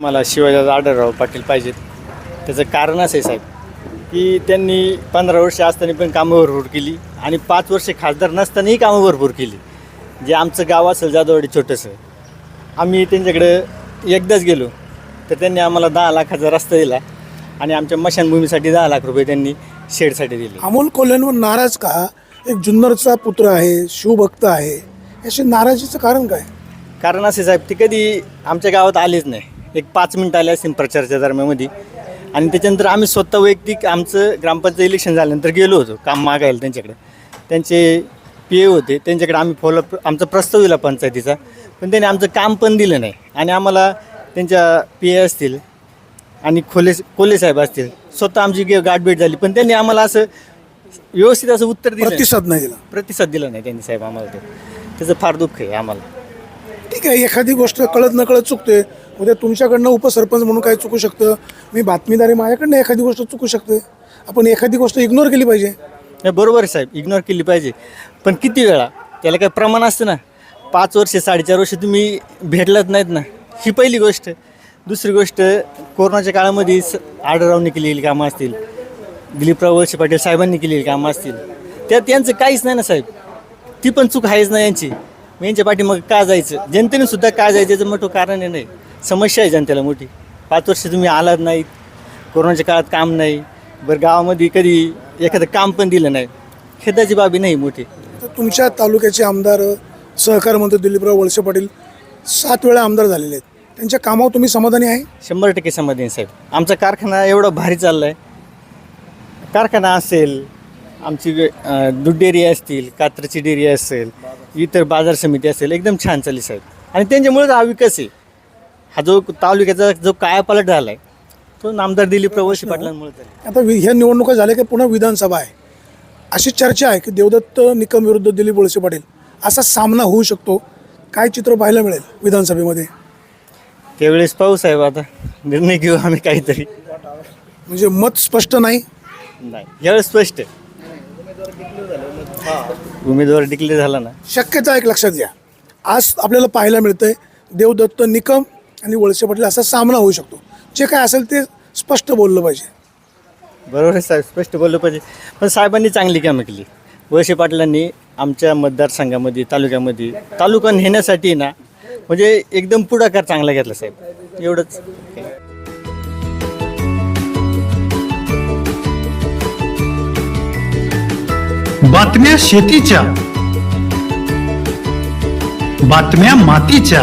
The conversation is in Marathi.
मला शिवाजीराव आढळराव पाटील पाहिजेत. त्याचं कारण असं आहे साहेब की त्यांनी पंधरा वर्ष असताना पण कामं भरपूर केली आणि पाच वर्ष खासदार नसतानाही कामं भरपूर केली. जे आमचं गाव असेल जाधववाडी छोटंसं आम्ही त्यांच्याकडं एकदाच गेलो. तर त्यांनी आम्हाला दहा लाखाचा रस्ता दिला आणि आमच्या मशानभूमीसाठी दहा लाख रुपये त्यांनी शेडसाठी दिले. अमोल कोल्ह्यांवर नाराज का? एक जुन्नरचा पुत्र आहे शिवभक्त आहे. याची नाराजीचं कारण काय? कारण असे साहेब ते कधी आमच्या गावात आलेच नाही. एक पाच मिनिटं आले असतील प्रचाराच्या दरम्यानमध्ये. आणि त्याच्यानंतर आम्ही स्वतः वैयक्तिक आमचं ग्रामपंचायत इलेक्शन झाल्यानंतर गेलो होतो काम मागायला त्यांच्याकडे. त्यांचे पी ए होते त्यांच्याकडे आम्ही फॉलोअप आमचा प्रस्ताव दिला पंचायतीचा पण त्यांनी आमचं काम पण दिलं नाही. आणि आम्हाला त्यांच्या पी ए असतील आणि खोले कोले साहेब असतील स्वतः आमची गे- गाठभेट झाली पण त्यांनी आम्हाला असं व्यवस्थित असं उत्तर दिलं. प्रतिसाद नाही दिला. प्रतिसाद दिला नाही त्यांनी साहेब आम्हाला. ते त्याचं फार दुःख आहे आम्हाला. ठीक आहे एखादी गोष्ट कळत न कळत चुकते उद्या तुमच्याकडनं उपसरपंच म्हणून काय चुकू शकतं? मी बातमीदारी माझ्याकडनं एखादी गोष्ट चुकू शकते. आपण एखादी गोष्ट इग्नोर केली पाहिजे. नाही बरोबर आहे साहेब इग्नोर केली पाहिजे. पण किती वेळा? त्याला काही प्रमाण असतं ना? पाच वर्ष साडेचार वर्ष तुम्ही भेटलाच नाहीत ना? ही पहिली गोष्ट. दुसरी गोष्ट कोरोनाच्या काळामध्ये स केलेली कामं असतील. दिलीपराव वळसे पाटील साहेबांनी केलेली कामं असतील. त्यात यांचं काहीच नाही ना साहेब. ती पण चूक आहेच ना यांची. मग यांच्या पाठीमग का जायचं? जनतेने सुद्धा का जायचं याचं मोठं कारण आहे नाही समस्या आहे जनतेला मोठी. पाच वर्ष तुम्ही आलात नाहीत. कोरोनाच्या काळात काम नाही. बरं गावामध्ये कधी एखादं काम पण दिलं नाही. खेदाची बाबी नाही मोठी. तर तुमच्या तालुक्याचे आमदार सहकार मंत्री दिलीपराव वळसे पाटील सात वेळा आमदार झालेले आहेत. त्यांच्या कामावर तुम्ही समाधानी आहे? शंभर टक्के समाधान साहेब. आमचा कारखाना एवढा भारी चालला आहे कारखाना असेल आमची अं, दूध डेअरी असतील कात्रची डेअरी असेल इतर बाजार समिती असेल एकदम छान चालली साहेब. आणि त्यांच्यामुळेच हा विकास आहे. हा जो तालुक्याचा जो कायापालट झाला आहे तो नामदार दिलीप प्रवशी पाटलांमुळे झाला आता वि- ह्या निवडणुका झाल्या की पुन्हा विधानसभा आहे. अशी चर्चा आहे की देवदत्त निकम विरुद्ध दिलीप वळसे पाटील असा सामना होऊ शकतो. काय चित्र पाहायला मिळेल विधानसभेमध्ये? त्यावेळेस पाहू साहेब आता. निर्णय घेऊ आम्ही काहीतरी. म्हणजे मत स्पष्ट नाही? नाही. यावेळेस स्पष्ट आहे. उमेदवार डिक्लेअर झाला ना. शक्यता एक लक्षात घ्या. आज आपल्याला पाहायला मिळतंय देवदत्त निकम आणि वळसे पाटील असा सामना होऊ शकतो. जे काय असेल ते स्पष्ट बोललं पाहिजे. बरोबर आहे साहेब स्पष्ट बोललं पाहिजे. पण साहेबांनी चांगली कामं केली. वळसे पाटलांनी आमच्या मतदारसंघामध्ये तालुक्यामध्ये तालुका नेण्यासाठी ना म्हणजे एकदम पुढाकार चांगला घेतला साहेब. एवढंच. बातम्या शेतीच्या. बातम्या मातीच्या.